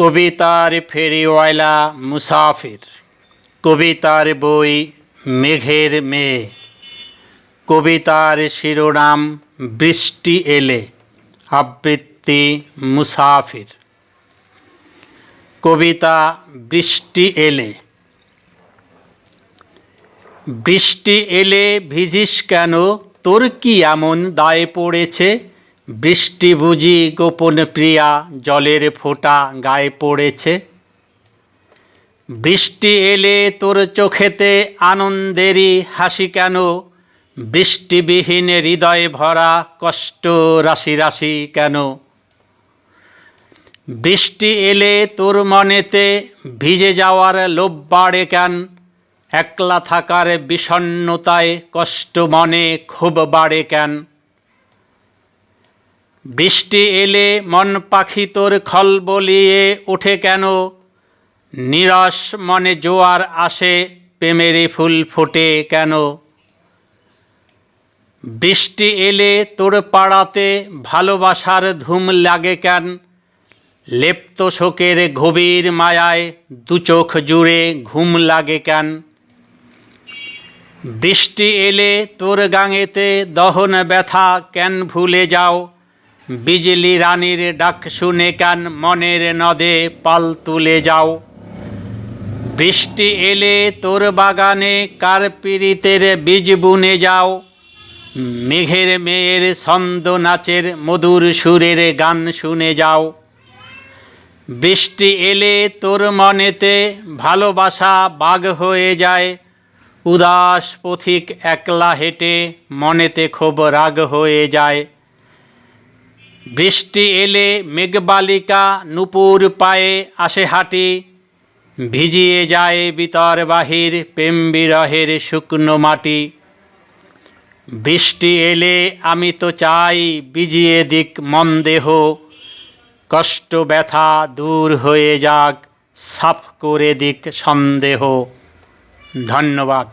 কবিতার ফেরিওয়ালা মুসাফির, কবিতার বই মেঘের মেয়ে, কবিতার শিরোনাম বৃষ্টি এলে, আবৃত্তি মুসাফির। কবিতা বৃষ্টি এলে বৃষ্টি এলে ভিজিস কেন? তোর কি এমন দায় পড়েছে? বৃষ্টি বুঝি গোপন প্রিয়া, জলের ফোঁটা গায়ে পড়েছে। বৃষ্টি এলে তোর চোখেতে আনন্দেরই হাসি কেন? বৃষ্টিবিহীন হৃদয় ভরা কষ্ট রাশি রাশি কেন? বৃষ্টি এলে তোর মনেতে ভিজে যাওয়ার লোভ বাড়ে কেন? একলা থাকার বিষণ্ণতায় কষ্ট মনে খুব বাড়ে কেন? বৃষ্টি এলে মন পাখি তোর খল বলিয়ে ওঠে কেন? নিরস মনে জোয়ার আসে প্রেমেরে ফুল ফোটে কেন? বৃষ্টি এলে তোর পাড়াতে ভালোবাসার ধুম লাগে কেন? লেপ্ত শোকের গভীর মায়ায় দু চোখ জুড়ে ঘুম লাগে কেন? বৃষ্টি এলে তোর গাঙেতে দহন ব্যথা কেন ভুলে যাও? বিজলি রানীর ডাক শুনে কান মনের নদে পাল তুলে যাও। বৃষ্টি এলে তোর বাগানে কার বীজ বুনে যাও। মেঘের মেয়ের ছন্দ নাচের মধুর সুরের গান শুনে যাও। বৃষ্টি এলে তোর মনেতে ভালোবাসা বাঘ হয়ে যায়। উদাস পথিক একলা হেঁটে মনেতে খুব রাগ হয়ে যায়। বৃষ্টি এলে মেঘবালিকা নুপুর পায়ে আসে হাঁটি, ভিজিয়ে যায় বিতর বাহির প্রেম বিরহের শুকনো মাটি। বৃষ্টি এলে আমি তো চাই বিজিয়ে দিক মন দেহ, কষ্ট ব্যথা দূর হয়ে যাক, সাফ করে দিক সন্দেহ। ধন্যবাদ।